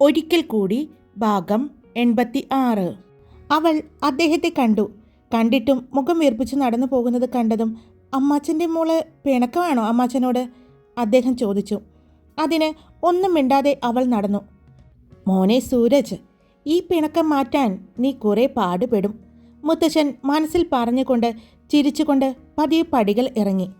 ഒരിക്കൽ കൂടി ഭാഗം എൺപത്തി ആറ് അവൾ അദ്ദേഹത്തെ കണ്ടു. കണ്ടിട്ടും മുഖം വീർപ്പിച്ച് നടന്നു പോകുന്നത് കണ്ടതും അമ്മാച്ചന്റെ മോൾ പിണക്കമാണോ അമ്മാച്ചനോട്? അദ്ദേഹം ചോദിച്ചു. അതിന് ഒന്നും മിണ്ടാതെ അവൾ നടന്നു. മോനെ സൂരജ് ഈ പിണക്കം മാറ്റാൻ നീ കുറേ പാടുപെടും. മുത്തശ്ശൻ മനസ്സിൽ പറഞ്ഞുകൊണ്ട് ചിരിച്ചുകൊണ്ട് പതിയെ പടികൾ ഇറങ്ങി.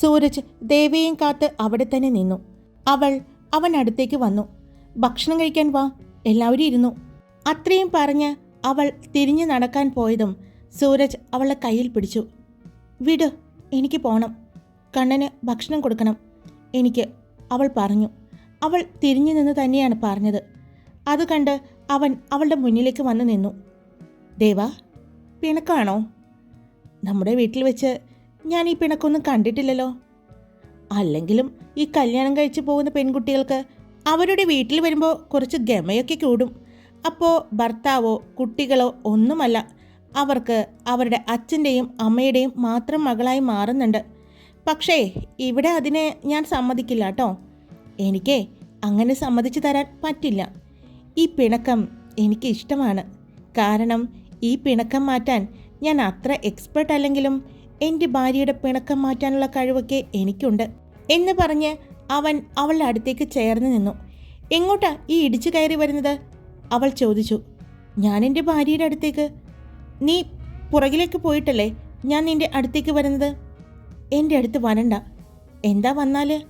സൂരജ് ദേവിയും കാത്ത് അവിടെ തന്നെ നിന്നു. അവൾ അവൻ അടുത്തേക്ക് വന്നു. ഭക്ഷണം കഴിക്കാൻ വാ. എല്ലാവരും ഇരുന്നു. അത്രയും പറഞ്ഞ് അവൾ തിരിഞ്ഞു നടക്കാൻ പോയതും സൂരജ് അവളെ കയ്യിൽ പിടിച്ചു. വിട് എനിക്ക് പോണം. കണ്ണന് ഭക്ഷണം കൊടുക്കണം എനിക്ക് അവൾ പറഞ്ഞു. അവൾ തിരിഞ്ഞു നിന്ന് തന്നെയാണ് പറഞ്ഞത്. അത് കണ്ട് അവൻ അവളുടെ മുന്നിലേക്ക് വന്നു നിന്നു. ദേവ പിണക്കാണോ? നമ്മുടെ വീട്ടിൽ വെച്ച് ഞാൻ ഈ പിണക്കൊന്നും കണ്ടിട്ടില്ലല്ലോ. അല്ലെങ്കിലും ഈ കല്യാണം കഴിച്ചു പോകുന്ന പെൺകുട്ടികൾക്ക് അവരുടെ വീട്ടിൽ വരുമ്പോൾ കുറച്ച് ഗമയൊക്കെ കൂടും. അപ്പോൾ ഭർത്താവോ കുട്ടികളോ ഒന്നുമല്ല. അവർക്ക് അവരുടെ അച്ഛന്റെയും അമ്മയുടെയും മാത്രം മകളായി മാറുന്നുണ്ട്. പക്ഷേ ഇവിടെ അതിനെ ഞാൻ സമ്മതിക്കില്ല കേട്ടോ എനിക്കേ അങ്ങനെ സമ്മതിച്ചു തരാൻ പറ്റില്ല. ഈ പിണക്കം എനിക്ക് ഇഷ്ടമാണ്. കാരണം ഈ പിണക്കം മാറ്റാൻ ഞാൻ അത്ര എക്സ്പെർട്ട് അല്ലെങ്കിലും എന്റെ ഭാര്യയുടെ പിണക്കം മാറ്റാനുള്ള കഴിവൊക്കെ എനിക്കുണ്ട്. എന്ന് പറഞ്ഞ് അവൻ അവളുടെ അടുത്തേക്ക് ചേർന്ന് നിന്നു. എങ്ങോട്ടാ ഈ ഇടിച്ചു കയറി വരുന്നത്? അവൾ ചോദിച്ചു. ഞാൻ എന്റെ ഭാര്യയുടെ അടുത്തേക്ക്. നീ പുറകിലേക്ക് പോയിട്ടല്ലേ ഞാൻ നിന്റെ അടുത്തേക്ക് വരുന്നത്? എന്റെ അടുത്ത് വരണ്ട. എന്താ വന്നാൽ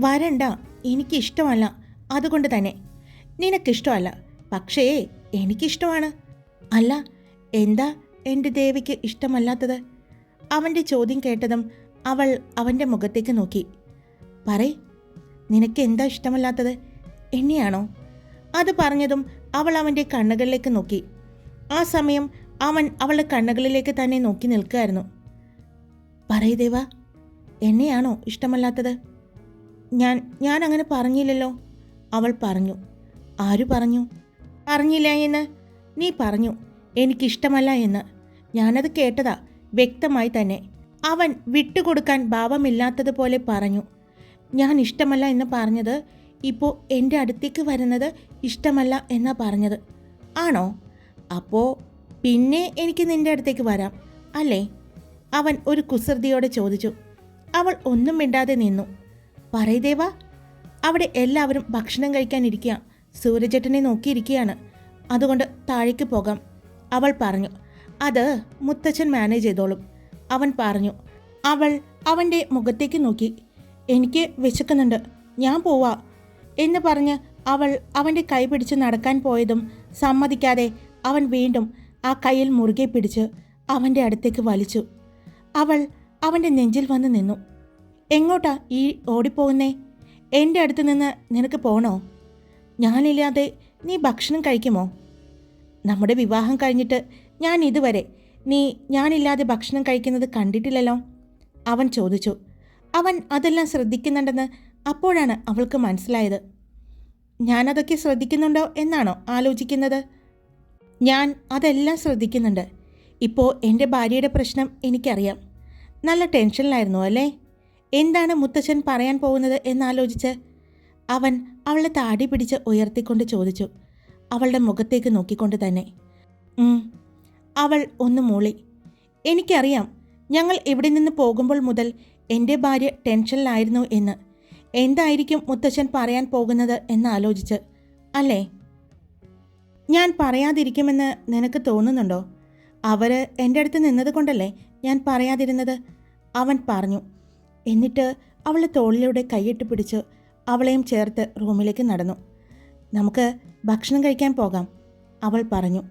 വരണ്ട. എനിക്കിഷ്ടമല്ല അതുകൊണ്ട് തന്നെ. നിനക്കിഷ്ടമല്ല. പക്ഷേ എനിക്കിഷ്ടമാണ്. അല്ല. എന്താ എന്റെ ദേവിക്ക് ഇഷ്ടമല്ലാത്തത്? അവന്റെ ചോദ്യം കേട്ടതും അവൾ അവന്റെ മുഖത്തേക്ക് നോക്കി. പറയ്. നിനക്ക് എന്താ ഇഷ്ടമല്ലാത്തത്? എന്നെയാണോ? അത് പറഞ്ഞതും അവൾ അവന്റെ കണ്ണുകളിലേക്ക് നോക്കി. ആ സമയം അവൻ അവളുടെ കണ്ണുകളിലേക്ക് തന്നെ നോക്കി നിൽക്കുകയായിരുന്നു. പറയുദേവ എന്നെയാണോ ഇഷ്ടമല്ലാത്തത്? ഞാൻ ഞാൻ അങ്ങനെ പറഞ്ഞില്ലല്ലോ. അവൾ പറഞ്ഞു. ആര് പറഞ്ഞു? പറഞ്ഞില്ല എന്ന് നീ പറഞ്ഞു. എനിക്കിഷ്ടമല്ല എന്ന്. ഞാനത് കേട്ടതാ വ്യക്തമായി തന്നെ. അവൻ വിട്ടുകൊടുക്കാൻ ഭാവമില്ലാത്തതുപോലെ പറഞ്ഞു. ഞാൻ ഇഷ്ടമല്ല എന്ന് പറഞ്ഞത് ഇപ്പോൾ എന്റെ അടുത്തേക്ക് വരുന്നത് ഇഷ്ടമല്ല എന്നാ പറഞ്ഞത്. ആണോ? അപ്പോൾ പിന്നെ എനിക്ക് നിന്റെ അടുത്തേക്ക് വരാം അല്ലേ? അവൻ ഒരു കുസൃതിയോടെ ചോദിച്ചു. അവൾ ഒന്നും മിണ്ടാതെ നിന്നു. പറയദേവാ അവിടെ എല്ലാവരും ഭക്ഷണം കഴിക്കാനിരിക്കുക സൂര്യചേട്ടനെ നോക്കിയിരിക്കുകയാണ് അതുകൊണ്ട് താഴേക്ക് പോകാം അവൾ പറഞ്ഞു. അത് മുത്തച്ഛൻ മാനേജ് ചെയ്തോളും അവൻ പറഞ്ഞു. അവൾ അവന്റെ മുഖത്തേക്ക് നോക്കി. എനിക്ക് വിശക്കുന്നുണ്ട്. ഞാൻ പോവാ എന്ന് പറഞ്ഞ് അവൾ അവന്റെ കൈ പിടിച്ച് നടക്കാൻ പോയതും സമ്മതിക്കാതെ അവൻ വീണ്ടും ആ കയ്യിൽ മുറുകെ പിടിച്ച് അവന്റെ അടുത്തേക്ക് വലിച്ചു. അവൾ അവന്റെ നെഞ്ചിൽ വന്ന് നിന്നു. എങ്ങോട്ടാ ഈ ഓടിപ്പോകുന്നേ? എന്റെ അടുത്ത് നിന്ന് നിനക്ക് പോണോ? ഞാനില്ലാതെ നീ ഭക്ഷണം കഴിക്കുമോ? നമ്മുടെ വിവാഹം കഴിഞ്ഞിട്ട് ഞാൻ ഇതുവരെ നീ ഞാനില്ലാതെ ഭക്ഷണം കഴിക്കുന്നത് കണ്ടിട്ടില്ലല്ലോ? അവൻ ചോദിച്ചു. അവൻ അതെല്ലാം ശ്രദ്ധിക്കുന്നുണ്ടെന്ന് അപ്പോഴാണ് അവൾക്ക് മനസ്സിലായത്. ഞാനതൊക്കെ ശ്രദ്ധിക്കുന്നുണ്ടോ എന്നാണോ ആലോചിക്കുന്നത്? ഞാൻ അതെല്ലാം ശ്രദ്ധിക്കുന്നുണ്ട്. ഇപ്പോൾ എന്റെ ഭാര്യയുടെ പ്രശ്നം എനിക്കറിയാം. നല്ല ടെൻഷനിലായിരുന്നു അല്ലേ? എന്താണ് മുത്തച്ഛൻ പറയാൻ പോകുന്നത് എന്നാലോചിച്ച് അവൻ അവളെ താടി പിടിച്ച് ഉയർത്തിക്കൊണ്ട് ചോദിച്ചു. അവളുടെ മുഖത്തേക്ക് നോക്കിക്കൊണ്ട് തന്നെ. അവൾ ഒന്ന് മൂളി. എനിക്കറിയാം ഞങ്ങൾ ഇവിടെ നിന്ന് പോകുമ്പോൾ മുതൽ എന്റെ ഭാര്യ ടെൻഷനിലായിരുന്നു എന്ന്. എന്തായിരിക്കും മുത്തച്ഛൻ പറയാൻ പോകുന്നത് എന്നാലോചിച്ച് അല്ലേ? ഞാൻ പറയാതിരിക്കുമെന്ന് നിനക്ക് തോന്നുന്നുണ്ടോ? അവർ എന്റെ അടുത്ത് നിന്നത് കൊണ്ടല്ലേ ഞാൻ പറയാതിരുന്നത്? അവൻ പറഞ്ഞു. എന്നിട്ട് അവളെ തോളിലൂടെ കൈയിട്ട് പിടിച്ച് അവളെയും ചേർത്ത് റൂമിലേക്ക് നടന്നു. നമുക്ക് ഭക്ഷണം കഴിക്കാൻ പോകാം അവൾ പറഞ്ഞു.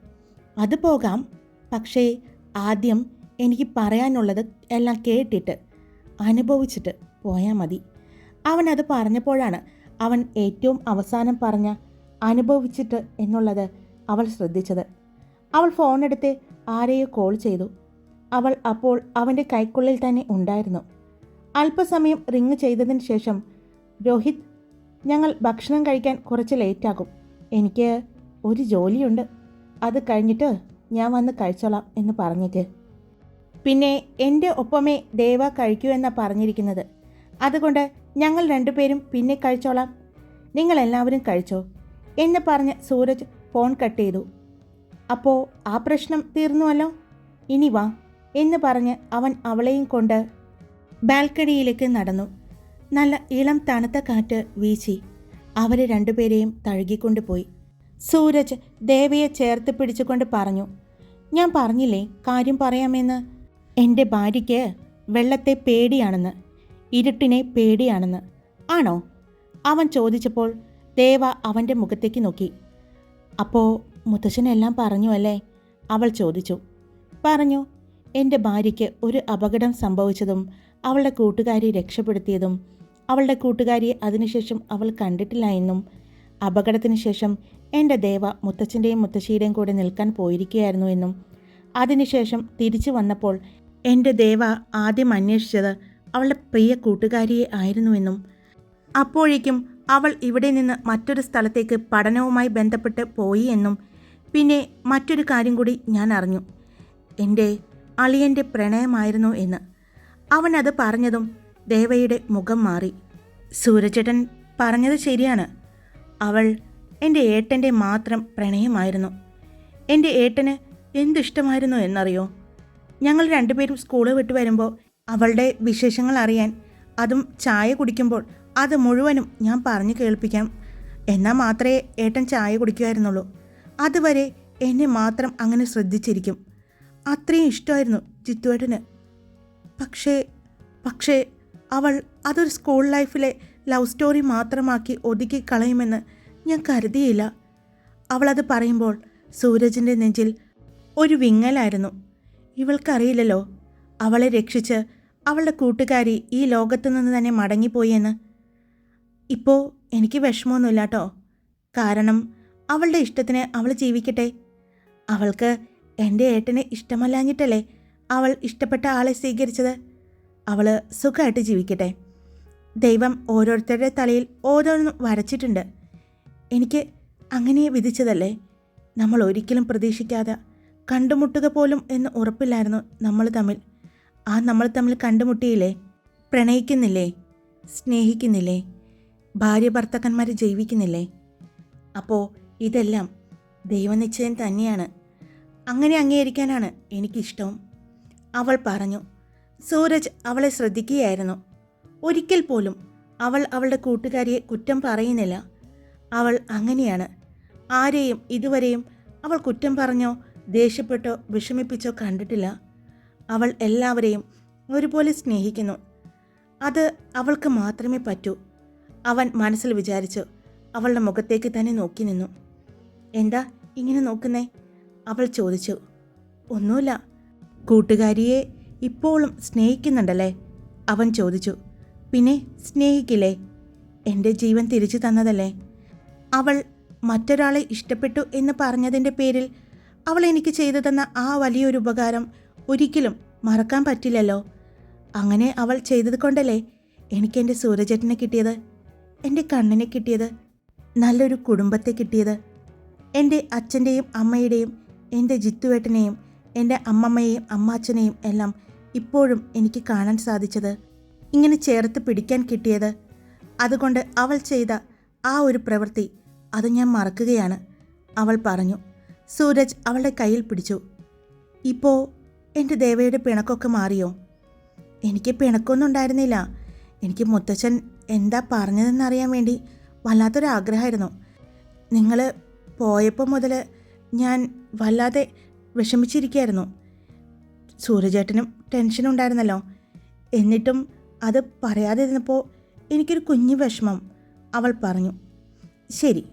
അത് പോകാം പക്ഷേ ആദ്യം എനിക്ക് പറയാനുള്ളത് എല്ലാം കേട്ടിട്ട്. അനുഭവിച്ചിട്ട് പോയാൽ മതി. അവൻ അത് പറഞ്ഞപ്പോഴാണ് അവൻ ഏറ്റവും അവസാനം പറഞ്ഞ അനുഭവിച്ചിട്ട് എന്നുള്ളത് അവൾ ശ്രദ്ധിച്ചത്. അവൾ ഫോണെടുത്ത് ആരെയോ കോൾ ചെയ്തു. അവൾ അപ്പോൾ അവന്റെ കൈക്കുള്ളിൽ തന്നെ ഉണ്ടായിരുന്നു. അല്പസമയം റിങ് ചെയ്തതിന് ശേഷം രോഹിത് ഞങ്ങൾ ഭക്ഷണം കഴിക്കാൻ കുറച്ച് ലേറ്റാകും എനിക്ക് ഒരു ജോലിയുണ്ട്. അത് കഴിഞ്ഞിട്ട് ഞാൻ വന്ന് കഴിച്ചോളാം എന്ന് പറഞ്ഞേക്ക് പിന്നെ എന്റെ ഒപ്പമേ ദേവ കഴിക്കൂ എന്നാണ് പറഞ്ഞിരിക്കുന്നത്. അതുകൊണ്ട് ഞങ്ങൾ രണ്ടുപേരും പിന്നെ കഴിച്ചോളാം. നിങ്ങൾ എല്ലാവരും കഴിച്ചോ എന്ന് പറഞ്ഞ് സൂരജ് ഫോൺ കട്ട് ചെയ്തു. അപ്പോൾ ആ പ്രശ്നം തീർന്നുവല്ലോ? ഇനി വാ എന്ന് പറഞ്ഞ് അവൻ അവളെയും കൊണ്ട് ബാൽക്കണിയിലേക്ക് നടന്നു. നല്ല ഇളം തണുത്ത കാറ്റ് വീശി അവരെ രണ്ടുപേരെയും തഴുകിക്കൊണ്ടുപോയി സൂരജ് ദേവയെ ചേർത്ത് പിടിച്ചുകൊണ്ട് പറഞ്ഞു ഞാൻ പറഞ്ഞില്ലേ? കാര്യം പറയാമെന്ന് എന്റെ ഭാര്യയ്ക്ക് വെള്ളത്തെ പേടിയാണെന്ന് ഇരുട്ടിനെ പേടിയാണെന്ന് ആണോ? അവൻ ചോദിച്ചപ്പോൾ ദേവ അവന്റെ മുഖത്തേക്ക് നോക്കി. അപ്പോൾ മുത്തശ്ശനെല്ലാം പറഞ്ഞു അല്ലേ? അവൾ ചോദിച്ചു. പറഞ്ഞു. എന്റെ ഭാര്യയ്ക്ക് ഒരു അപകടം സംഭവിച്ചതും അവളുടെ കൂട്ടുകാരി രക്ഷപ്പെടുത്തിയതും അവളുടെ കൂട്ടുകാരി അതിനുശേഷം അവൾ കണ്ടിട്ടില്ല എന്നും അപകടത്തിന് ശേഷം എന്റെ ദേവ മുത്തച്ഛന്റെയും മുത്തശ്ശിയുടെയും കൂടെ നിൽക്കാൻ പോയിരിക്കുകയായിരുന്നു എന്നും അതിനുശേഷം തിരിച്ചു വന്നപ്പോൾ എന്റെ ദേവ ആദ്യം അന്വേഷിച്ചത് അവളുടെ പ്രിയ കൂട്ടുകാരിയെ ആയിരുന്നുവെന്നും അപ്പോഴേക്കും അവൾ ഇവിടെ നിന്ന് മറ്റൊരു സ്ഥലത്തേക്ക് പഠനവുമായി ബന്ധപ്പെട്ട് പോയി എന്നും പിന്നെ മറ്റൊരു കാര്യം കൂടി ഞാൻ അറിഞ്ഞു. എന്റെ അളിയന്റെ പ്രണയമായിരുന്നു എന്ന്. അവൻ അത് പറഞ്ഞതും ദേവയുടെ മുഖം മാറി. സൂരജേട്ടൻ പറഞ്ഞത് ശരിയാണ്. അവൾ എന്റെ ഏട്ടന്റെ മാത്രം പ്രണയമായിരുന്നു. എന്റെ ഏട്ടന് എന്തിഷ്ടമായിരുന്നു എന്നറിയോ? ഞങ്ങൾ രണ്ടുപേരും സ്കൂൾ വിട്ട് വരുമ്പോൾ അവളുടെ വിശേഷങ്ങൾ അറിയാൻ അതും ചായ കുടിക്കുമ്പോൾ അത് മുഴുവനും ഞാൻ പറഞ്ഞു കേൾപ്പിക്കാം. എന്നാൽ മാത്രമേ ഏട്ടൻ ചായ കുടിക്കുമായിരുന്നുള്ളൂ അതുവരെ എന്നെ മാത്രം അങ്ങനെ ശ്രദ്ധിച്ചിരിക്കും. അത്രയും ഇഷ്ടമായിരുന്നു ചിത്തുവേട്ടന്. പക്ഷേ പക്ഷേ അവൾ അതൊരു സ്കൂൾ ലൈഫിലെ ലവ് സ്റ്റോറി മാത്രമാക്കി ഒതുക്കി കളയുമെന്ന് ഞാൻ കരുതിയില്ല. അവളത് പറയുമ്പോൾ സൂരജിന്റെ നെഞ്ചിൽ ഒരു വിങ്ങലായിരുന്നു. ഇവൾക്കറിയില്ലല്ലോ. അവളെ രക്ഷിച്ച് അവളുടെ കൂട്ടുകാരി ഈ ലോകത്തു നിന്ന് തന്നെ മടങ്ങിപ്പോയി എന്ന് ഇപ്പോൾ എനിക്ക് വിഷമമൊന്നുമില്ല കേട്ടോ കാരണം അവളുടെ ഇഷ്ടത്തിന് അവൾ ജീവിക്കട്ടെ. അവൾക്ക് എന്റെ ഏട്ടനെ ഇഷ്ടമല്ലാഞ്ഞിട്ടല്ലേ അവൾ ഇഷ്ടപ്പെട്ട ആളെ സ്വീകരിച്ചത്. അവൾ സുഖമായിട്ട് ജീവിക്കട്ടെ. ദൈവം ഓരോരുത്തരുടെ തലയിൽ ഓരോന്നും വരച്ചിട്ടുണ്ട്. എനിക്ക് അങ്ങനെ വിധിച്ചതല്ലേ. നമ്മൾ ഒരിക്കലും പ്രതീക്ഷിക്കാതെ കണ്ടുമുട്ടുക പോലും എന്ന് ഉറപ്പില്ലായിരുന്നു നമ്മൾ തമ്മിൽ. ആ നമ്മൾ തമ്മിൽ കണ്ടുമുട്ടിയില്ലേ? പ്രണയിക്കുന്നില്ലേ? സ്നേഹിക്കുന്നില്ലേ? ഭാര്യ ഭർത്താക്കന്മാർ ജീവിക്കുന്നില്ലേ അപ്പോൾ ഇതെല്ലാം ദൈവനിശ്ചയം തന്നെയാണ്. അങ്ങനെ അംഗീകരിക്കാനാണ് എനിക്കിഷ്ടം. അവൾ പറഞ്ഞു സൂരജ് അവളെ ശ്രദ്ധിക്കുകയായിരുന്നു. ഒരിക്കൽ പോലും അവൾ അവളുടെ കൂട്ടുകാരിയെ കുറ്റം പറയുന്നില്ല. അവൾ അങ്ങനെയാണ്. ആരെയും ഇതുവരെയും അവൾ കുറ്റം പറഞ്ഞോ ദേഷ്യപ്പെട്ടോ വിഷമിപ്പിച്ചോ കണ്ടിട്ടില്ല. അവൾ എല്ലാവരെയും ഒരുപോലെ സ്നേഹിക്കുന്നു. അത് അവൾക്ക് മാത്രമേ പറ്റൂ. അവൻ മനസ്സിൽ വിചാരിച്ചു അവളുടെ മുഖത്തേക്ക് തന്നെ നോക്കി നിന്നു. എന്താ ഇങ്ങനെ നോക്കുന്നേ? അവൾ ചോദിച്ചു. ഒന്നുമില്ല. കൂട്ടുകാരിയെ ഇപ്പോഴും സ്നേഹിക്കുന്നുണ്ടല്ലേ? അവൻ ചോദിച്ചു. പിന്നെ സ്നേഹിക്കില്ലേ? എന്റെ ജീവൻ തിരിച്ചു തന്നതല്ലേ? അവൾ മറ്റൊരാളെ ഇഷ്ടപ്പെട്ടു എന്ന് പറഞ്ഞതിന്റെ പേരിൽ അവൾ എനിക്ക് ചെയ്തു തന്ന ആ വലിയൊരു ഉപകാരം ഒരിക്കലും മറക്കാൻ പറ്റില്ലല്ലോ. അങ്ങനെ അവൾ ചെയ്തത് കൊണ്ടല്ലേ എനിക്ക് എന്റെ സൂരജേട്ടനെ കിട്ടിയത് എന്റെ കണ്ണിനെ കിട്ടിയത് നല്ലൊരു കുടുംബത്തെ കിട്ടിയത്. എന്റെ അച്ഛന്റെയും അമ്മയുടെയും എന്റെ ജിത്തുവേട്ടനെയും എന്റെ അമ്മമ്മയെയും അമ്മാച്ചനെയും എല്ലാം ഇപ്പോഴും എനിക്ക് കാണാൻ സാധിച്ചത് ഇങ്ങനെ ചേർത്ത് പിടിക്കാൻ കിട്ടിയത്. അതുകൊണ്ട് അവൾ ചെയ്ത ആ ഒരു പ്രവൃത്തി അത് ഞാൻ മറക്കുകയാണ് അവൾ പറഞ്ഞു. സൂരജ് അവളുടെ കയ്യിൽ പിടിച്ചു. ഇപ്പോൾ എന്റെ ദേവയുടെ പിണക്കൊക്കെ മാറിയോ? എനിക്ക് പിണക്കൊന്നും ഉണ്ടായിരുന്നില്ല. എനിക്ക് മുത്തച്ഛൻ എന്താ പറഞ്ഞതെന്നറിയാൻ വേണ്ടി വല്ലാത്തൊരു ആഗ്രഹമായിരുന്നു. നിങ്ങൾ പോയപ്പോൾ മുതൽ ഞാൻ വല്ലാതെ വിഷമിച്ചിരിക്കുകയായിരുന്നു. ടെൻഷൻ ഉണ്ടായിരുന്നല്ലോ. എന്നിട്ടും അത് പറയാതിരുന്നപ്പോൾ എനിക്കൊരു കുഞ്ഞു വിഷമം അവൾ പറഞ്ഞു. ശരി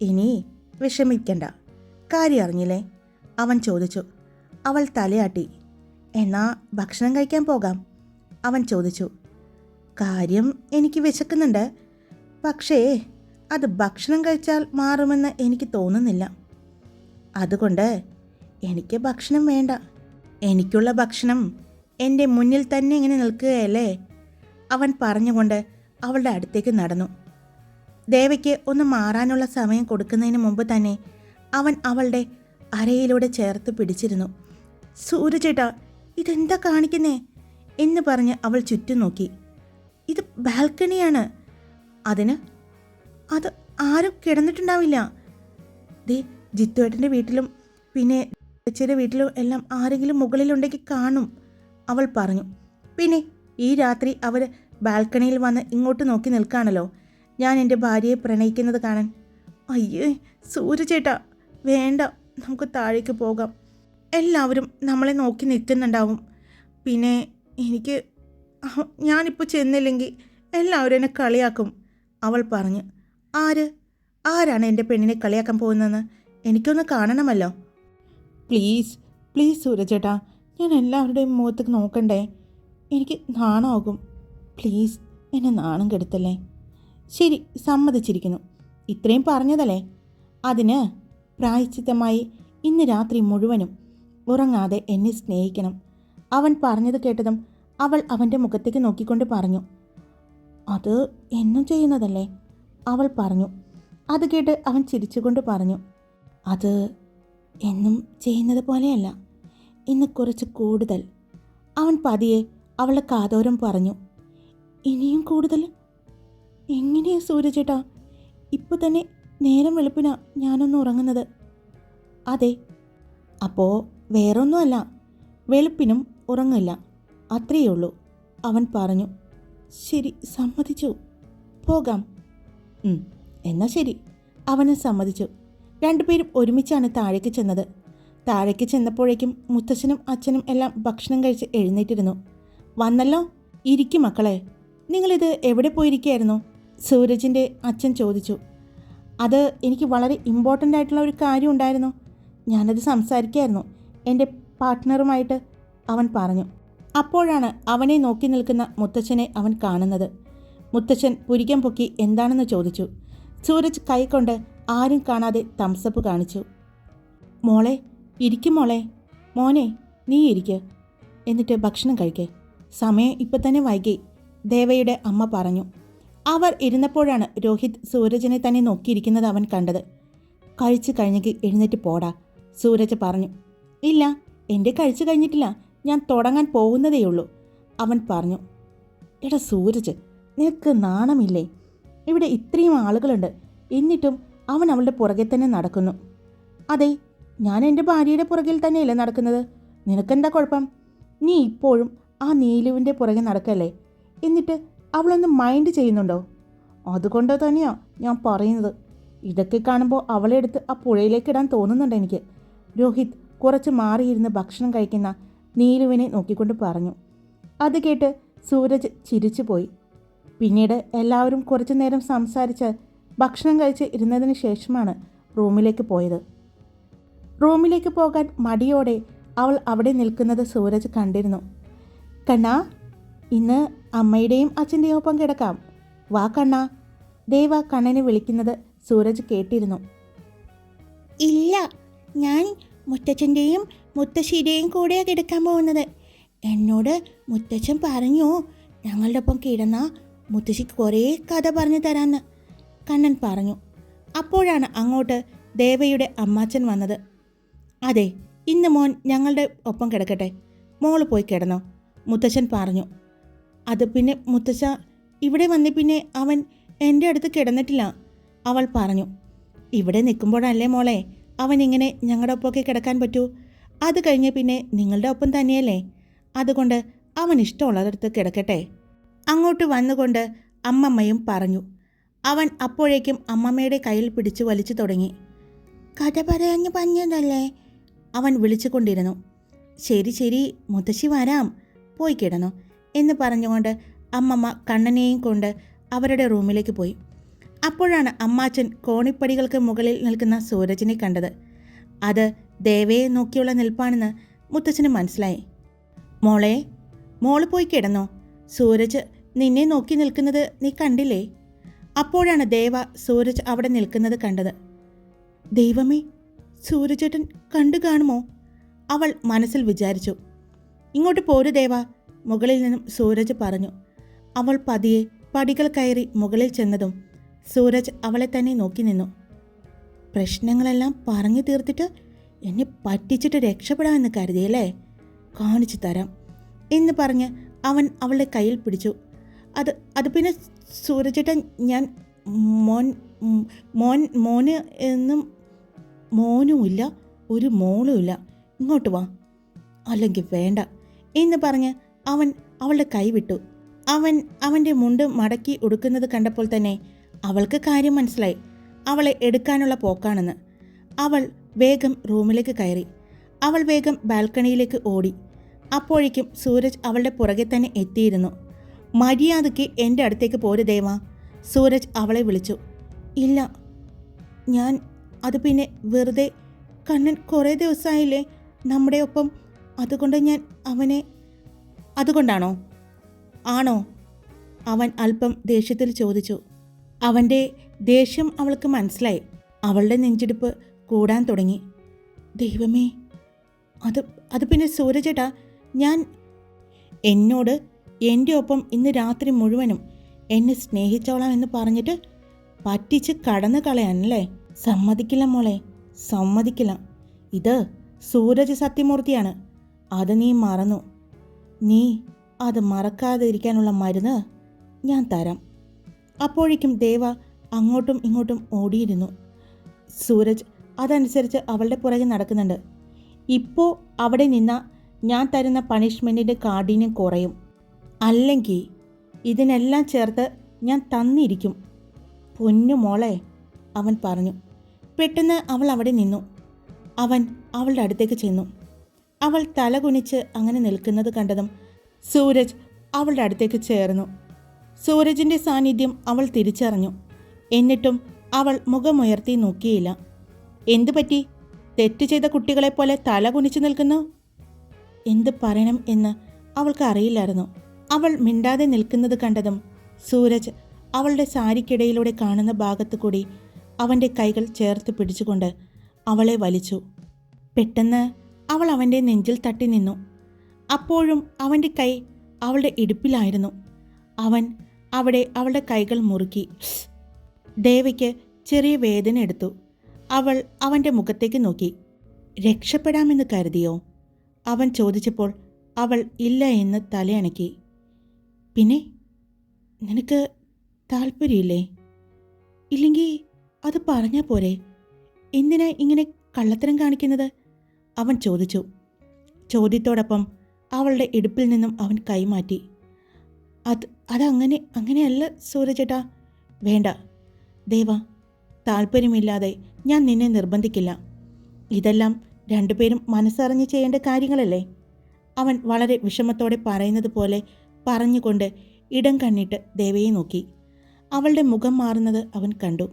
ഇനി വിഷമിക്കണ്ട. കാര്യം അറിഞ്ഞില്ലേ? അവൻ ചോദിച്ചു. അവൾ തലയാട്ടി. എന്നാ ഭക്ഷണം കഴിക്കാൻ പോകാം? അവൻ ചോദിച്ചു. കാര്യം എനിക്ക് വിശക്കുന്നുണ്ട്. പക്ഷേ അത് ഭക്ഷണം കഴിച്ചാൽ മാറുമെന്ന് എനിക്ക് തോന്നുന്നില്ല. അതുകൊണ്ട് എനിക്ക് ഭക്ഷണം വേണ്ട. എനിക്കുള്ള ഭക്ഷണം എന്റെ മുന്നിൽ തന്നെ ഇങ്ങനെ നിൽക്കുകയല്ലേ? അവൻ പറഞ്ഞുകൊണ്ട് അവളുടെ അടുത്തേക്ക് നടന്നു. ദേവയ്ക്ക് ഒന്ന് മാറാനുള്ള സമയം കൊടുക്കുന്നതിന് മുമ്പ് തന്നെ അവൻ അവളുടെ അരയിലൂടെ ചേർത്ത് പിടിച്ചിരുന്നു. സൂര്യചേട്ടാ ഇതെന്താ കാണിക്കുന്നേ? എന്ന് പറഞ്ഞ് അവൾ ചുറ്റും നോക്കി ഇത് ബാൽക്കണിയാണ്. അതിന്? അത് ആരും കിടന്നിട്ടുണ്ടാവില്ല. ദേ ജിത്തുവേട്ടന്റെ വീട്ടിലും പിന്നെ ചേച്ചിയുടെ വീട്ടിലും എല്ലാം ആരെങ്കിലും മുകളിലുണ്ടെങ്കിൽ കാണും അവൾ പറഞ്ഞു. പിന്നെ ഈ രാത്രി അവർ ബാൽക്കണിയിൽ വന്ന് ഇങ്ങോട്ട് നോക്കി നിൽക്കാണല്ലോ. ഞാൻ എന്റെ ഭാര്യയെ പ്രണയിക്കുന്നത് കാണാൻ. അയ്യേ സൂര്യചേട്ടാ വേണ്ട നമുക്ക് താഴേക്ക് പോകാം. എല്ലാവരും നമ്മളെ നോക്കി നിൽക്കുന്നുണ്ടാവും. പിന്നെ എനിക്ക് ഞാനിപ്പോൾ ചെന്നില്ലെങ്കിൽ എല്ലാവരും എന്നെ കളിയാക്കും അവൾ പറഞ്ഞു. ആര്? ആരാണ് എന്റെ പെണ്ണിനെ കളിയാക്കാൻ പോകുന്നതെന്ന്? എനിക്കൊന്ന് കാണണമല്ലോ. പ്ലീസ് പ്ലീസ് സൂരജേട്ടാ ഞാൻ എല്ലാവരുടെയും മുഖത്തേക്ക് നോക്കണ്ടേ? എനിക്ക് നാണമാകും. പ്ലീസ് എന്നെ നാണം കെടുത്തല്ലേ? ശരി സമ്മതിച്ചിരിക്കുന്നു. ഇത്രയും പറഞ്ഞതല്ലേ? അതിന് പ്രായച്ചിത്തമായി ഇന്ന് രാത്രി മുഴുവനും ഉറങ്ങാതെ എന്നെ സ്നേഹിക്കണം. അവൻ പറഞ്ഞത് കേട്ടതും അവൾ അവന്റെ മുഖത്തേക്ക് നോക്കിക്കൊണ്ട് പറഞ്ഞു അത് എന്നും ചെയ്യുന്നതല്ലേ? അവൾ പറഞ്ഞു. അത് കേട്ട് അവൻ ചിരിച്ചുകൊണ്ട് പറഞ്ഞു അത് എന്നും ചെയ്യുന്നത് പോലെയല്ല ഇന്ന് കുറച്ച് കൂടുതൽ. അവൻ പതിയെ അവളെ കാതോരം പറഞ്ഞു ഇനിയും കൂടുതൽ? എങ്ങനെയാ സൂര്യചേട്ടാ ഇപ്പോൾ തന്നെ നേരം വെളുപ്പിനാ ഞാനൊന്ന് ഉറങ്ങുന്നത്. അതെ. അപ്പോൾ വേറൊന്നുമല്ല. വെളുപ്പിനും ഉറങ്ങില്ല അത്രയേ ഉള്ളൂ അവൻ പറഞ്ഞു. ശരി സമ്മതിച്ചു. പോകാം. എന്നാൽ എന്നാ ശരി. അവന് സമ്മതിച്ചു. രണ്ടുപേരും ഒരുമിച്ചാണ് താഴേക്ക് ചെന്നത്. താഴേക്ക് ചെന്നപ്പോഴേക്കും മുത്തശ്ശനും അച്ഛനും എല്ലാം ഭക്ഷണം കഴിച്ച് എഴുന്നേറ്റിരുന്നു. വന്നല്ലോ ഇരിക്കും മക്കളെ. നിങ്ങളിത് എവിടെ പോയിരിക്കുകയായിരുന്നു? സൂരജിന്റെ അച്ഛൻ ചോദിച്ചു. അത് എനിക്ക് വളരെ ഇമ്പോർട്ടന്റ് ആയിട്ടുള്ള ഒരു കാര്യം ഉണ്ടായിരുന്നു. ഞാനത് സംസാരിക്കായിരുന്നു. എന്റെ പാർട്ട്ണറുമായിട്ട് അവൻ പറഞ്ഞു. അപ്പോഴാണ് അവനെ നോക്കി നിൽക്കുന്ന മുത്തച്ഛനെ അവൻ കാണുന്നത്. മുത്തച്ഛൻ പുരികം പൊക്കി എന്താണെന്ന് ചോദിച്ചു. സൂരജ് കൈകൊണ്ട് ആരും കാണാതെ തംസപ്പ് കാണിച്ചു. മോളെ ഇരിക്കും മോളെ. മോനെ നീ ഇരിക്ക്. എന്നിട്ട് ഭക്ഷണം കഴിക്കേ. സമയം ഇപ്പം തന്നെ വൈകി. ദേവയുടെ അമ്മ പറഞ്ഞു. അവർ ഇരുന്നപ്പോഴാണ് രോഹിത് സൂരജിനെ തന്നെ നോക്കിയിരിക്കുന്നത് അവൻ കണ്ടത്. കഴിച്ചു കഴിഞ്ഞെങ്കിൽ എഴുന്നേറ്റ് പോടാ സൂരജ് പറഞ്ഞു. ഇല്ല എന്റെ കഴിച്ചു കഴിഞ്ഞിട്ടില്ല ഞാൻ തുടങ്ങാൻ പോകുന്നതേയുള്ളൂ അവൻ പറഞ്ഞു. എടാ സൂരജ് നിനക്ക് നാണമില്ലേ? ഇവിടെ ഇത്രയും ആളുകളുണ്ട് എന്നിട്ടും അവൻ അവളുടെ പുറകെ തന്നെ നടക്കുന്നു. അതെ ഞാൻ എന്റെ ഭാര്യയുടെ പുറകിൽ തന്നെയല്ലേ നടക്കുന്നത്? നിനക്കെന്താ കുഴപ്പം? നീ ഇപ്പോഴും ആ നീലുവിന്റെ പുറകെ നടക്കല്ലേ? എന്നിട്ട് അവളൊന്ന് മൈൻഡ് ചെയ്യുന്നുണ്ടോ? അതുകൊണ്ട് തന്നെയാ ഞാൻ പറയുന്നത്. ഇതൊക്കെ കാണുമ്പോൾ അവളെ എടുത്ത് ആ പുഴയിലേക്ക് ഇടാൻ തോന്നുന്നുണ്ട് എനിക്ക്. രോഹിത് കുറച്ച് മാറിയിരുന്ന് ഭക്ഷണം കഴിക്കുന്ന നീലുവിനെ നോക്കിക്കൊണ്ട് പറഞ്ഞു. അത് കേട്ട് സൂരജ് ചിരിച്ചു പോയി. പിന്നീട് എല്ലാവരും കുറച്ചു നേരം സംസാരിച്ച് ഭക്ഷണം കഴിച്ച് ഇരുന്നതിന് ശേഷമാണ് റൂമിലേക്ക് പോയത്. റൂമിലേക്ക് പോകാൻ മടിയോടെ അവൾ അവിടെ നിൽക്കുന്നത് സൂരജ് കണ്ടിരുന്നു. കണ്ണാ ഇന്ന് അമ്മയുടെയും അച്ഛന്റെയും ഒപ്പം കിടക്കാം. വാ കണ്ണ. ദേവ കണ്ണനെ വിളിക്കുന്നത് സൂരജ് കേട്ടിരുന്നു. ഇല്ല ഞാൻ മുത്തച്ഛന്റെയും മുത്തശ്ശിയുടെയും കൂടെയാണ് കിടക്കാൻ പോകുന്നത്. എന്നോട് മുത്തച്ഛൻ പറഞ്ഞു ഞങ്ങളുടെ ഒപ്പം കിടന്ന മുത്തശ്ശിക്ക് കുറേ കഥ പറഞ്ഞു തരാമെന്ന് കണ്ണൻ പറഞ്ഞു. അപ്പോഴാണ് അങ്ങോട്ട് ദേവയുടെ അമ്മാച്ചൻ വന്നത്. അതെ ഇന്ന് മോൻ ഞങ്ങളുടെ ഒപ്പം കിടക്കട്ടെ. മോൾ പോയി കിടന്നോ. മുത്തച്ഛൻ പറഞ്ഞു. അത് പിന്നെ മുത്തശ്ശ ഇവിടെ വന്ന് പിന്നെ അവൻ എന്റെ അടുത്ത് കിടന്നിട്ടില്ല. അവൾ പറഞ്ഞു ഇവിടെ നിൽക്കുമ്പോഴല്ലേ മോളെ അവൻ ഇങ്ങനെ ഞങ്ങളുടെ ഒപ്പമൊക്കെ കിടക്കാൻ പറ്റൂ? അത് കഴിഞ്ഞ് പിന്നെ നിങ്ങളുടെ ഒപ്പം തന്നെയല്ലേ? അതുകൊണ്ട് അവൻ ഇഷ്ടമുള്ളതടുത്ത് കിടക്കട്ടെ. അങ്ങോട്ട് വന്നുകൊണ്ട് അമ്മമ്മയും പറഞ്ഞു. അവൻ അപ്പോഴേക്കും അമ്മമ്മയുടെ കയ്യിൽ പിടിച്ചു വലിച്ചു തുടങ്ങി. കഥ പറയാഞ്ഞ് പഞ്ഞതല്ലേ? അവൻ വിളിച്ചുകൊണ്ടിരുന്നു. ശരി ശരി മുത്തശ്ശി വരാം. പോയി കിടന്നു. എന്ന് പറഞ്ഞുകൊണ്ട് അമ്മമ്മ കണ്ണനെയും കൊണ്ട് അവരുടെ റൂമിലേക്ക് പോയി. അപ്പോഴാണ് അമ്മാച്ചൻ കോണിപ്പടികൾക്ക് മുകളിൽ നിൽക്കുന്ന സൂരജിനെ കണ്ടത്. അത് ദേവയെ നോക്കിയുള്ള നിൽപ്പാണെന്ന് മുത്തച്ഛന് മനസ്സിലായി. മോളെ മോൾ പോയി കിടന്നോ? സൂരജ് നിന്നെ നോക്കി നിൽക്കുന്നത് നീ കണ്ടില്ലേ? അപ്പോഴാണ് ദേവ സൂരജ് അവിടെ നിൽക്കുന്നത് കണ്ടത്. ദൈവമേ സൂരജേട്ടൻ കണ്ടു കാണുമോ? അവൾ മനസ്സിൽ വിചാരിച്ചു. ഇങ്ങോട്ട് പോരു ദേവ മുകളിൽ നിന്നും സൂരജ് പറഞ്ഞു അവൾ പതിയെ പടികൾ കയറി മുകളിൽ ചെന്നതും സൂരജ് അവളെ തന്നെ നോക്കി നിന്നു. പ്രശ്നങ്ങളെല്ലാം പറഞ്ഞു തീർത്തിട്ട് എന്നെ പറ്റിച്ചിട്ട് രക്ഷപ്പെടാമെന്ന് കരുതിയല്ലേ? കാണിച്ചു തരാം എന്ന് പറഞ്ഞ് അവൻ അവളുടെ കയ്യിൽ പിടിച്ചു. അത് അത് പിന്നെ സൂരജേട്ടൻ ഞാൻ മോൻ മോൻ മോന് എന്നും മോനുമില്ല ഒരു മോളുമില്ല. ഇങ്ങോട്ട് വാ. അല്ലെങ്കിൽ വേണ്ട എന്ന് പറഞ്ഞ് അവൻ അവളുടെ കൈവിട്ടു അവൻ അവന്റെ മുണ്ട് മടക്കി ഉടുക്കുന്നത് കണ്ടപ്പോൾ തന്നെ അവൾക്ക് കാര്യം മനസ്സിലായി. അവളെ എടുക്കാനുള്ള പോക്കാണെന്ന്. അവൾ വേഗം റൂമിലേക്ക് കയറി. അവൾ വേഗം ബാൽക്കണിയിലേക്ക് ഓടി. അപ്പോഴേക്കും സൂരജ് അവളുടെ പുറകെ തന്നെ എത്തിയിരുന്നു. മര്യാദയ്ക്ക് എന്റെ അടുത്തേക്ക് പോരുദേവ സൂരജ് അവളെ വിളിച്ചു. ഇല്ല ഞാൻ അത് പിന്നെ വെറുതെ കണ്ണൻ കുറേ ദിവസമായില്ലേ നമ്മുടെ ഒപ്പം. അതുകൊണ്ട് ഞാൻ അവനെ അതുകൊണ്ടാണോ? ആണോ? അവൻ അല്പം ദേഷ്യത്തിൽ ചോദിച്ചു. അവന്റെ ദേഷ്യം അവൾക്ക് മനസ്സിലായി. അവളുടെ നെഞ്ചിടിപ്പ് കൂടാൻ തുടങ്ങി. ദൈവമേ അത് അത് പിന്നെ സൂരജേട്ടാ ഞാൻ എന്നോട് എന്റെ ഒപ്പം ഇന്ന് രാത്രി മുഴുവനും എന്നെ സ്നേഹിച്ചോളാം എന്ന് പറഞ്ഞിട്ട് പറ്റിച്ച് കടന്നു കളയാനല്ലേ? സമ്മതിക്കില്ല മോളെ സമ്മതിക്കില്ല. ഇത് സൂരജ് സത്യമൂർത്തിയാണ്. അത് നീ മറന്നു. നീ അത് മറക്കാതിരിക്കാനുള്ള മരുന്ന് ഞാൻ തരാം. അപ്പോഴേക്കും ദേവ അങ്ങോട്ടും ഇങ്ങോട്ടും ഓടിയിരുന്നു. സൂരജ് അതനുസരിച്ച് അവളുടെ പുറകെ നടക്കുന്നുണ്ട്. ഇപ്പോൾ അവിടെ നിന്ന ഞാൻ തരുന്ന പണിഷ്മെന്റിന്റെ കാഠിന്യം കുറയും. അല്ലെങ്കിൽ ഇതിനെല്ലാം ചേർത്ത് ഞാൻ തന്നിരിക്കും പൊന്നു മോളെ അവൻ പറഞ്ഞു. പെട്ടെന്ന് അവൾ അവിടെ നിന്നു. അവൻ അവളുടെ അടുത്തേക്ക് ചെന്നു. അവൾ തലകുനിച്ച് അങ്ങനെ നിൽക്കുന്നത് കണ്ടതും സൂരജ് അവളുടെ അടുത്തേക്ക് ചേർന്നു. സൂരജിന്റെ സാന്നിധ്യം അവൾ തിരിച്ചറിഞ്ഞു. എന്നിട്ടും അവൾ മുഖമുയർത്തി നോക്കിയില്ല. എന്തു പറ്റി? തെറ്റ് ചെയ്ത കുട്ടികളെപ്പോലെ തല കുനിച്ചു നിൽക്കുന്നു? എന്ത് പറയണം എന്ന് അവൾക്ക് അറിയില്ലായിരുന്നു. അവൾ മിണ്ടാതെ നിൽക്കുന്നത് കണ്ടതും സൂരജ് അവളുടെ സാരിക്കിടയിലൂടെ കാണുന്ന ഭാഗത്തു കൂടി അവന്റെ കൈകൾ ചേർത്ത് പിടിച്ചുകൊണ്ട് അവളെ വലിച്ചു. പെട്ടെന്ന് അവൾ അവന്റെ നെഞ്ചിൽ തട്ടി നിന്നു. അപ്പോഴും അവന്റെ കൈ അവളുടെ ഇടുപ്പിലായിരുന്നു. അവൻ അവിടെ അവളുടെ കൈകൾ മുറുക്കി. ദേവയ്ക്ക് ചെറിയ വേദന എടുത്തു. അവൾ അവന്റെ മുഖത്തേക്ക് നോക്കി. രക്ഷപ്പെടാമെന്ന് കരുതിയോ? അവൻ ചോദിച്ചപ്പോൾ അവൾ ഇല്ല എന്ന് തലയണക്കി. പിന്നെ? നിനക്ക് താല്പര്യമില്ലേ ഇല്ലെങ്കിൽ അത് പറഞ്ഞാൽ പോരെ? എന്തിനാ ഇങ്ങനെ കള്ളത്തരം കാണിക്കുന്നത്? അവൻ ചോദിച്ചു. ചോദ്യത്തോടൊപ്പം അവളുടെ ഇടുപ്പിൽ നിന്നും അവൻ കൈമാറ്റി. അത് അതങ്ങനെ അങ്ങനെയല്ല സൂരജേട്ടാ. വേണ്ട. ദേവ താല്പര്യമില്ലാതെ ഞാൻ നിന്നെ നിർബന്ധിക്കില്ല. ഇതെല്ലാം രണ്ടുപേരും മനസ്സറിഞ്ഞ് ചെയ്യേണ്ട കാര്യങ്ങളല്ലേ? അവൻ വളരെ വിഷമത്തോടെ പറയുന്നത് പോലെ പറഞ്ഞുകൊണ്ട് ഇടം കണ്ണിട്ട് ദേവയെ നോക്കി. അവളുടെ മുഖം മാറുന്നത് അവൻ കണ്ടു.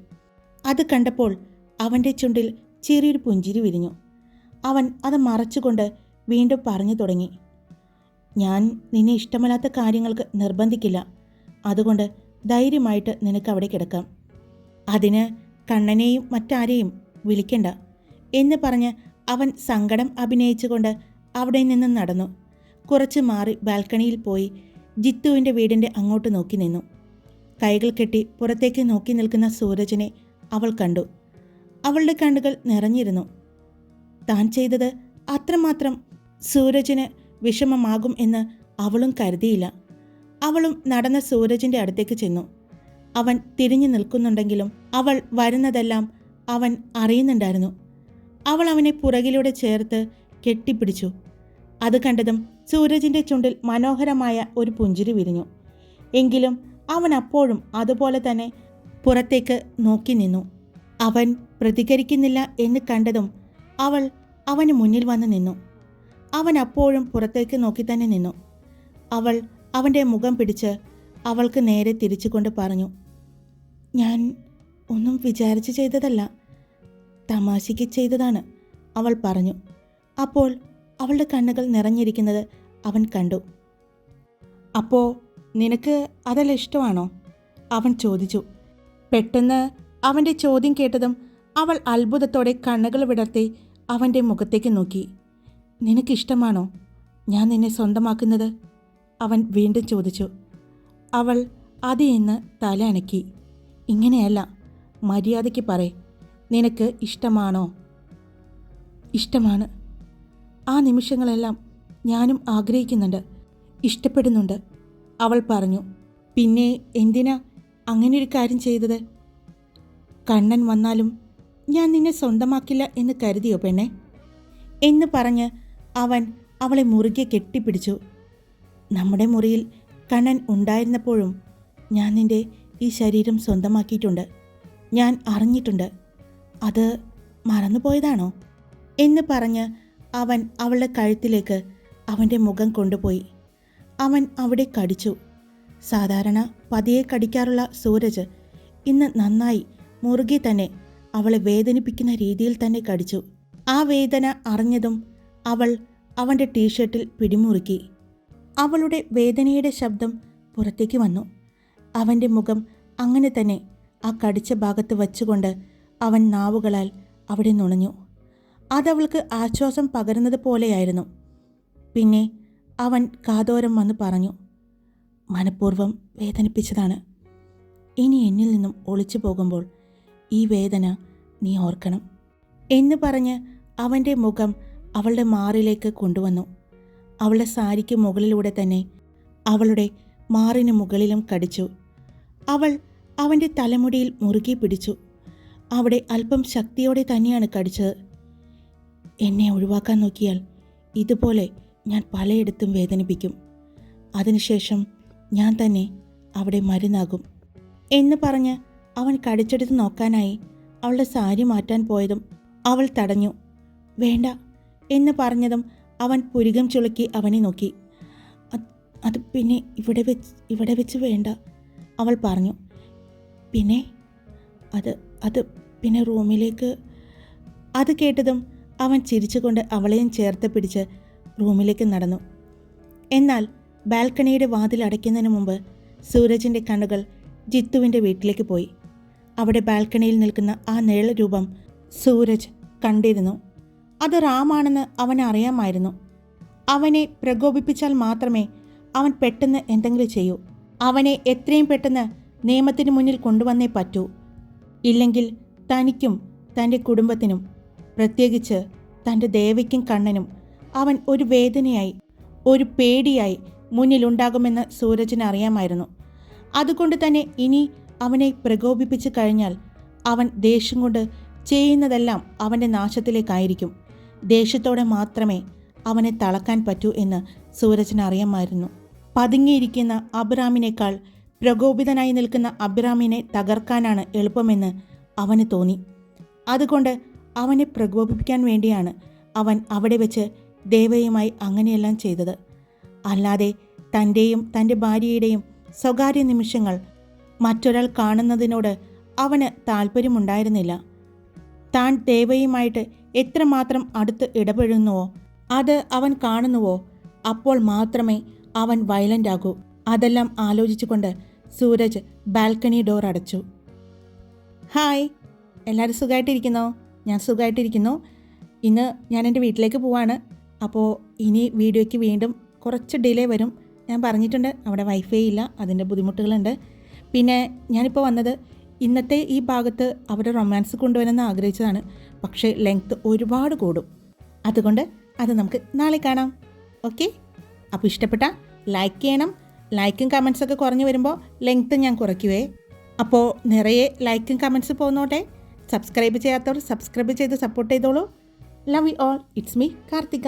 അത് കണ്ടപ്പോൾ അവന്റെ ചുണ്ടിൽ ചെറിയൊരു പുഞ്ചിരി വിരിഞ്ഞു. അവൻ അത് മറച്ചുകൊണ്ട് വീണ്ടും പറഞ്ഞു തുടങ്ങി. ഞാൻ നിന്നെ ഇഷ്ടമല്ലാത്ത കാര്യങ്ങൾക്ക് നിർബന്ധിക്കില്ല. അതുകൊണ്ട് ധൈര്യമായിട്ട് നിനക്ക് അവിടെ കിടക്കാം. അതിന് കണ്ണനെയും മറ്റാരെയും വിളിക്കണ്ട എന്ന് പറഞ്ഞ് അവൻ സങ്കടം അഭിനയിച്ചുകൊണ്ട് അവിടെ നിന്ന് നടന്നു. കുറച്ച് മാറി ബാൽക്കണിയിൽ പോയി ജിത്തുവിന്റെ വീടിന്റെ അങ്ങോട്ട് നോക്കി നിന്നു. കൈകൾ കെട്ടി പുറത്തേക്ക് നോക്കി നിൽക്കുന്ന സൂരജിനെ അവൾ കണ്ടു. അവളുടെ കണ്ണുകൾ നിറഞ്ഞിരുന്നു. താൻ ചെയ്തത് അത്രമാത്രം സൂരജിന് വിഷമമാകും എന്ന് അവളും കരുതിയില്ല. അവളും നടന്ന സൂരജിന്റെ അടുത്തേക്ക് ചെന്നു. അവൻ തിരിഞ്ഞു നിൽക്കുന്നുണ്ടെങ്കിലും അവൾ വരുന്നതെല്ലാം അവൻ അറിയുന്നുണ്ടായിരുന്നു. അവൾ അവനെ പുറകിലൂടെ ചേർത്ത് കെട്ടിപ്പിടിച്ചു. അത് കണ്ടതും സൂരജിന്റെ ചുണ്ടിൽ മനോഹരമായ ഒരു പുഞ്ചിരി വിരിഞ്ഞു. എങ്കിലും അവൻ അപ്പോഴും അതുപോലെ തന്നെ പുറത്തേക്ക് നോക്കി നിന്നു. അവൻ പ്രതികരിക്കുന്നില്ല എന്ന് കണ്ടതും അവൾ അവന് മുന്നിൽ വന്ന് നിന്നു. അവൻ അപ്പോഴും പുറത്തേക്ക് നോക്കി തന്നെ നിന്നു. അവൾ അവന്റെ മുഖം പിടിച്ച് അവൾക്ക് നേരെ തിരിച്ചു കൊണ്ട് പറഞ്ഞു ഞാൻ ഒന്നും വിചാരിച്ച് ചെയ്തതല്ല തമാശയ്ക്ക് ചെയ്തതാണ് അവൾ പറഞ്ഞു. അപ്പോൾ അവളുടെ കണ്ണുകൾ നിറഞ്ഞിരിക്കുന്നത് അവൻ കണ്ടു. അപ്പോൾ നിനക്ക് അതെല്ലാം ഇഷ്ടമാണോ? അവൻ ചോദിച്ചു. പെട്ടെന്ന് അവന്റെ ചോദ്യം കേട്ടതും അവൾ അത്ഭുതത്തോടെ കണ്ണുകൾ വിടർത്തി അവന്റെ മുഖത്തേക്ക് നോക്കി. നിനക്കിഷ്ടമാണോ? ഞാൻ നിന്നെ സ്വന്തമാക്കുന്നത്? അവൻ വീണ്ടും ചോദിച്ചു. അവൾ അത് എന്ന് തല അനക്കി. ഇങ്ങനെയല്ല. മര്യാദയ്ക്ക് പറ നിനക്ക് ഇഷ്ടമാണോ? ഇഷ്ടമാണ്. ആ നിമിഷങ്ങളെല്ലാം ഞാനും ആഗ്രഹിക്കുന്നുണ്ട്. ഇഷ്ടപ്പെടുന്നുണ്ട്. അവൾ പറഞ്ഞു. പിന്നെ എന്തിനാ അങ്ങനെ ഒരു കാര്യം ചെയ്തത്? കണ്ണൻ വന്നാലും ഞാൻ നിന്നെ സ്വന്തമാക്കില്ല എന്ന് കരുതിയോ പെണ്ണെ? എന്ന് പറഞ്ഞ് അവൻ അവളെ മുറുകെ കെട്ടിപ്പിടിച്ചു. നമ്മുടെ മുറിയിൽ കണ്ണൻ ഉണ്ടായിരുന്നപ്പോഴും ഞാൻ നിന്റെ ഈ ശരീരം സ്വന്തമാക്കിയിട്ടുണ്ട്. ഞാൻ അറിഞ്ഞിട്ടുണ്ട്. അത് മറന്നുപോയതാണോ? എന്ന് പറഞ്ഞ് അവൻ അവളുടെ കഴുത്തിലേക്ക് അവന്റെ മുഖം കൊണ്ടുപോയി. അവൻ അവിടെ കടിച്ചു. സാധാരണ പതിയെ കടിക്കാറുള്ള സൂരജ് ഇന്ന് നന്നായി മുറുകെ തന്നെ അവളെ വേദനിപ്പിക്കുന്ന രീതിയിൽ തന്നെ കടിച്ചു. ആ വേദന അറിഞ്ഞതും അവൾ അവന്റെ ടീഷർട്ടിൽ പിടിമുറുക്കി. അവളുടെ വേദനയുടെ ശബ്ദം പുറത്തേക്ക് വന്നു. അവന്റെ മുഖം അങ്ങനെ തന്നെ ആ കടിച്ച ഭാഗത്ത് വച്ചുകൊണ്ട് അവൻ നാവുകളാൽ അവിടെ നുണഞ്ഞു. അതവൾക്ക് ആശ്വാസം പകരുന്നത് പോലെയായിരുന്നു. പിന്നെ അവൻ കാതോരം വന്ന് പറഞ്ഞു മനഃപൂർവം വേദനിപ്പിച്ചതാണ്. ഇനി എന്നിൽ നിന്നും ഒളിച്ചു പോകുമ്പോൾ ഈ വേദന നീ ഓർക്കണം എന്ന് പറഞ്ഞ് അവന്റെ മുഖം അവളുടെ മാറിലേക്ക് കൊണ്ടുവന്നു. അവളുടെ സാരിക്ക് മുകളിലൂടെ തന്നെ അവളുടെ മാറിന് മുകളിലും കടിച്ചു. അവൾ അവന്റെ തലമുടിയിൽ മുറുകെ പിടിച്ചു. അവിടെ അല്പം ശക്തിയോടെ തന്നെയാണ് കടിച്ചത്. എന്നെ ഒഴിവാക്കാൻ നോക്കിയാൽ ഇതുപോലെ ഞാൻ പലയിടത്തും വേദനിപ്പിക്കും. അതിനുശേഷം ഞാൻ തന്നെ അവിടെ മരുന്നാകും എന്ന് പറഞ്ഞ് അവൻ കടിച്ചെടുത്ത് നോക്കാനായി അവളുടെ സാരി മാറ്റാൻ പോയതും അവൾ തടഞ്ഞു. വേണ്ട എന്ന് പറഞ്ഞതും അവൻ പുരികം ചുളുക്കി അവനെ നോക്കി. "അത്- പിന്നെ ഇവിടെ വെച്ച് ഇവിടെ വെച്ച് വേണ്ട അവൾ പറഞ്ഞു. പിന്നെ? അത് അത് പിന്നെ റൂമിലേക്ക് അത് കേട്ടതും അവൻ ചിരിച്ചുകൊണ്ട് അവളെയും ചേർത്ത് പിടിച്ച് റൂമിലേക്ക് നടന്നു. എന്നാൽ ബാൽക്കണിയുടെ വാതിൽ അടയ്ക്കുന്നതിന് മുമ്പ് സൂരജിന്റെ കണ്ണുകൾ ജിത്തുവിന്റെ വീട്ടിലേക്ക് പോയി. അവിടെ ബാൽക്കണിയിൽ നിൽക്കുന്ന ആ നിഴൽ സൂരജ് കണ്ടിരുന്നു. അത് റാമാണെന്ന് അവന് അറിയാമായിരുന്നു. അവനെ പ്രകോപിപ്പിച്ചാൽ മാത്രമേ അവൻ പെട്ടെന്ന് എന്തെങ്കിലും ചെയ്യൂ. അവനെ എത്രയും പെട്ടെന്ന് നിയമത്തിന് മുന്നിൽ കൊണ്ടുവന്നേ പറ്റൂ. ഇല്ലെങ്കിൽ തനിക്കും തന്റെ കുടുംബത്തിനും പ്രത്യേകിച്ച് തന്റെ ദേവയ്ക്കും കണ്ണനും അവൻ ഒരു വേദനയായി ഒരു പേടിയായി മുന്നിലുണ്ടാകുമെന്ന് സൂരജിന് അറിയാമായിരുന്നു. അതുകൊണ്ട് തന്നെ ഇനി അവനെ പ്രകോപിപ്പിച്ചു കഴിഞ്ഞാൽ അവൻ ദേഷ്യം കൊണ്ട് ചെയ്യുന്നതെല്ലാം അവന്റെ നാശത്തിലേക്കായിരിക്കും. ദേഷ്യത്തോടെ മാത്രമേ അവനെ തളക്കാൻ പറ്റൂ എന്ന് സൂരജിന് അറിയാമായിരുന്നു. പതുങ്ങിയിരിക്കുന്ന അബ്രാമിനേക്കാൾ പ്രകോപിതനായി നിൽക്കുന്ന അബ്രാമിനെ തകർക്കാനാണ് എളുപ്പമെന്ന് അവന് തോന്നി. അതുകൊണ്ട് അവനെ പ്രകോപിപ്പിക്കാൻ വേണ്ടിയാണ് അവൻ അവിടെ വെച്ച് ദേവയുമായി അങ്ങനെയെല്ലാം ചെയ്തത്. അല്ലാതെ തന്റെയും തന്റെ ഭാര്യയുടെയും സ്വകാര്യ നിമിഷങ്ങൾ മറ്റൊരാൾ കാണുന്നതിനോട് അവന് താല്പര്യമുണ്ടായിരുന്നില്ല താൻ ദേവയുമായിട്ട് എത്രമാത്രം അടുത്ത് ഇടപെടുന്നുവോ അത് അവൻ കാണുന്നുവോ അപ്പോൾ മാത്രമേ അവൻ വയലന്റ് ആകൂ. അതെല്ലാം ആലോചിച്ചുകൊണ്ട് സൂരജ് ബാൽക്കണി ഡോർ അടച്ചു. ഹായ് എല്ലാവരും സുഖമായിട്ടിരിക്കുന്നോ ഞാൻ സുഖമായിട്ടിരിക്കുന്നു ഇന്ന് ഞാൻ എന്റെ വീട്ടിലേക്ക് പോവാണ്. അപ്പോൾ ഇനി വീഡിയോയ്ക്ക് വീണ്ടും കുറച്ച് ഡിലേ വരും. ഞാൻ പറഞ്ഞിട്ടുണ്ട് അവിടെ വൈഫൈ ഇല്ല അതിന്റെ ബുദ്ധിമുട്ടുകളുണ്ട്. പിന്നെ ഞാനിപ്പോൾ വന്നത് ഇന്നത്തെ ഈ ഭാഗത്ത് അവിടെ റൊമാൻസ് കൊണ്ടുവരുന്ന ആഗ്രഹിച്ചതാണ് പക്ഷേ ലെങ്ത്ത് ഒരുപാട് കൂടും. അതുകൊണ്ട് അത് നമുക്ക് നാളെ കാണാം. ഓക്കെ അപ്പോൾ ഇഷ്ടപ്പെട്ട ലൈക്ക് ചെയ്യണം. ലൈക്കും കമൻസൊക്കെ കുറഞ്ഞു വരുമ്പോൾ ലെങ്ത്ത് ഞാൻ കുറയ്ക്കുവേ. അപ്പോൾ നിറയെ ലൈക്കും കമൻസ് പോന്നോട്ടെ. സബ്സ്ക്രൈബ് ചെയ്യാത്തവർ സബ്സ്ക്രൈബ് ചെയ്ത് സപ്പോർട്ട് ചെയ്തോളൂ. Love you all it's me Karthika